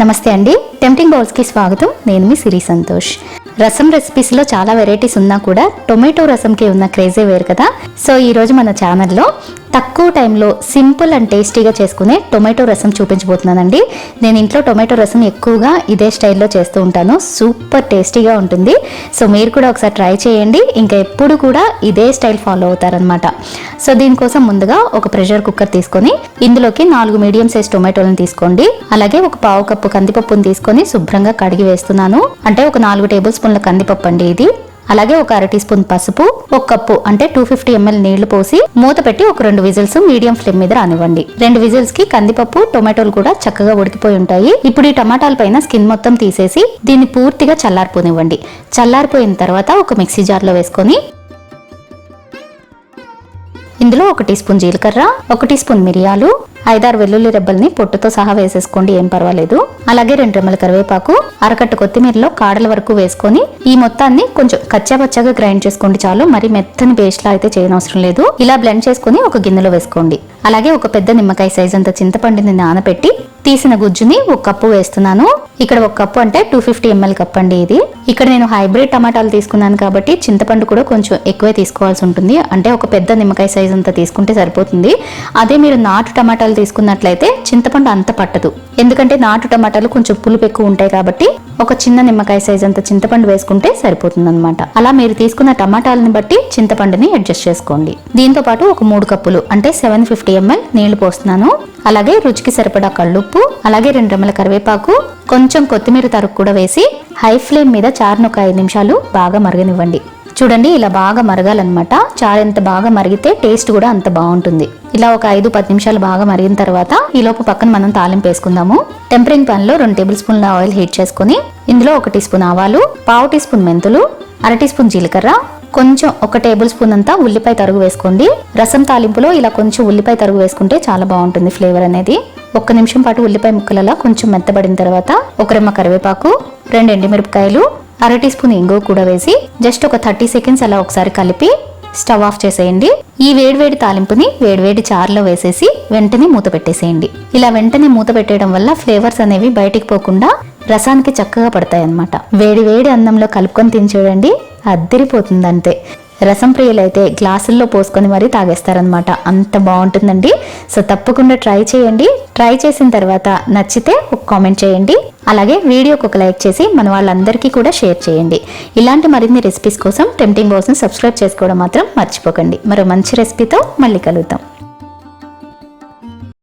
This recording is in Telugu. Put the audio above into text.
నమస్తే అండి. టెంప్టింగ్ బౌల్స్కి స్వాగతం. నేను మీ సిరి సంతోష్. రసం రెసిపీస్లో చాలా వెరైటీస్ ఉన్నా కూడా టొమాటో రసంకి ఉన్న క్రేజే వేరు కదా. సో ఈరోజు మన ఛానల్లో తక్కువ టైంలో సింపుల్ అండ్ టేస్టీగా చేసుకునే టొమాటో రసం చూపించబోతున్నానండి. నేను ఇంట్లో టొమాటో రసం ఎక్కువగా ఇదే స్టైల్లో చేస్తూ ఉంటాను. సూపర్ టేస్టీగా ఉంటుంది. సో మీరు కూడా ఒకసారి ట్రై చేయండి. ఇంకా ఎప్పుడు కూడా ఇదే స్టైల్ ఫాలో అవుతారనమాట సో దీనికోసం ముందుగా ఒక ప్రెషర్ కుక్కర్ తీసుకొని ఇందులోకి నాలుగు మీడియం సైజ్ టొమాటోలను తీసుకోండి. అలాగే ఒక పావు కప్పు కందిపప్పును తీసుకొని శుభ్రంగా కడిగి వేస్తున్నాను. అంటే ఒక నాలుగు టేబుల్ స్పూన్ల కందిపప్పు అండి ఇది. అలాగే ఒక అర టీ స్పూన్ పసుపు ఒక కప్పు అంటే టూ ఫిఫ్టీ ఎంఎల్ నీళ్ళు పోసి మూత పెట్టి ఒక రెండు విజిల్స్ మీడియం ఫ్లేమ్ మీద రానివ్వండి. రెండు విజిల్స్కి కందిపప్పు టొమాటోలు కూడా చక్కగా ఉడికిపోయి ఉంటాయి. ఇప్పుడు ఈ టమాటాల పైన స్కిన్ మొత్తం తీసేసి దీన్ని పూర్తిగా చల్లారిపోనివ్వండి. చల్లారిపోయిన తర్వాత ఒక మిక్సీ జార్లో వేసుకొని ఇందులో ఒక టీ స్పూన్ జీలకర్ర ఒక టీ స్పూన్ మిరియాలు ఐదారు వెల్లుల్లి రెబ్బల్ని పొట్టుతో సహా వేసేసుకోండి ఏం పర్వాలేదు. అలాగే రెండు రెమ్మల కరివేపాకు అరకట్టు కొత్తిమీరలో కాడల వరకు వేసుకొని ఈ మొత్తాన్ని కొంచెం కచ్చాపచ్చాగా గ్రైండ్ చేసుకోండి చాలు. మరి మెత్తని పేస్ట్లా అయితే చేయనవసరం లేదు. ఇలా బ్లెండ్ చేసుకొని ఒక గిన్నెలో వేసుకోండి. అలాగే ఒక పెద్ద నిమ్మకాయ సైజ్ అంత చింతపండుని నానబెట్టి తీసిన గుజ్జుని ఒక కప్పు వేస్తున్నాను. ఇక్కడ ఒక కప్పు అంటే టూ ఫిఫ్టీ ఎంఎల్ కప్ అండి ఇది. ఇక్కడ నేను హైబ్రిడ్ టమాటాలు తీసుకున్నాను కాబట్టి చింతపండు కూడా కొంచెం ఎక్కువే తీసుకోవాల్సి ఉంటుంది. అంటే ఒక పెద్ద నిమ్మకాయ సైజ్ అంతా తీసుకుంటే సరిపోతుంది. అదే మీరు నాటు టమాటాలు తీసుకున్నట్లయితే చింతపండు అంత పట్టదు. ఎందుకంటే నాటు టమాటాలు కొంచెం పులుపు ఎక్కువ ఉంటాయి కాబట్టి ఒక చిన్న నిమ్మకాయ సైజ్ అంత చింతపండు వేసుకుంటే సరిపోతుంది అనమాట అలా మీరు తీసుకున్న టమాటాలని బట్టి చింతపండుని అడ్జస్ట్ చేసుకోండి. దీంతో పాటు ఒక మూడు కప్పులు అంటే సెవెన్ ఫిఫ్టీ ఎంఎల్ నీళ్ళు పోస్తున్నాను. అలాగే రుచికి సరిపడా కళ్ళుప్పు అలాగే రెండు రెమ్మల కరివేపాకు కొంచెం కొత్తిమీర తరుగు కూడా వేసి హై ఫ్లేమ్ మీద చారును ఒక ఐదు నిమిషాలు బాగా మరగనివ్వండి. చూడండి ఇలా బాగా మరగాలన్నమాట. చారు ఎంత బాగా మరిగితే టేస్ట్ కూడా అంత బాగుంటుంది. ఇలా ఒక ఐదు పది నిమిషాలు బాగా మరిగిన తర్వాత ఈ లోపు పక్కన మనం తాలింపు వేసుకుందాము. టెంపరింగ్ పాన్లో రెండు టేబుల్ స్పూన్ల ఆయిల్ హీట్ చేసుకుని ఇందులో ఒక టీ స్పూన్ ఆవాలు పావు టీ స్పూన్ మెంతులు అర టీ స్పూన్ జీలకర్ర కొంచెం ఒక టేబుల్ స్పూన్ అంతా ఉల్లిపాయ తరుగు వేసుకోండి. రసం తాలింపులో ఇలా కొంచెం ఉల్లిపాయ తరుగు వేసుకుంటే చాలా బాగుంటుంది ఫ్లేవర్ అనేది. ఒక్క నిమిషం పాటు ఉల్లిపాయ ముక్కలలో కొంచెం మెత్తబడిన తర్వాత ఒక రెమ్మ కరివేపాకు రెండు ఎండుమిరపకాయలు అర టీ స్పూన్ ఇంగువ కూడా వేసి జస్ట్ ఒక థర్టీ సెకండ్స్ అలా ఒకసారి కలిపి స్టవ్ ఆఫ్ చేసేయండి. ఈ వేడివేడి తాలింపుని వేడివేడి చారులో వేసేసి వెంటనే మూత పెట్టేసేయండి. ఇలా వెంటనే మూత పెట్టేయడం వల్ల ఫ్లేవర్స్ అనేవి బయటికి పోకుండా రసానికి చక్కగా పడతాయి అన్నమాట వేడివేడి అన్నంలో కలుపుకొని తిని చూడండి అద్దరిపోతుంది అంతే రసం ప్రియులైతే గ్లాసుల్లో పోసుకొని మరీ తాగేస్తారనమాట అంత బాగుంటుందండి. సో తప్పకుండా ట్రై చేయండి. ట్రై చేసిన తర్వాత నచ్చితే ఒక కామెంట్ చేయండి. అలాగే వీడియోకి ఒక లైక్ చేసి మన వాళ్ళందరికీ కూడా షేర్ చేయండి. ఇలాంటి మరిన్ని రెసిపీస్ కోసం టెంప్టింగ్ బాక్స్ని సబ్స్క్రైబ్ చేసుకోవడం మాత్రం మర్చిపోకండి. మరో మంచి రెసిపీతో మళ్ళీ కలుగుతాం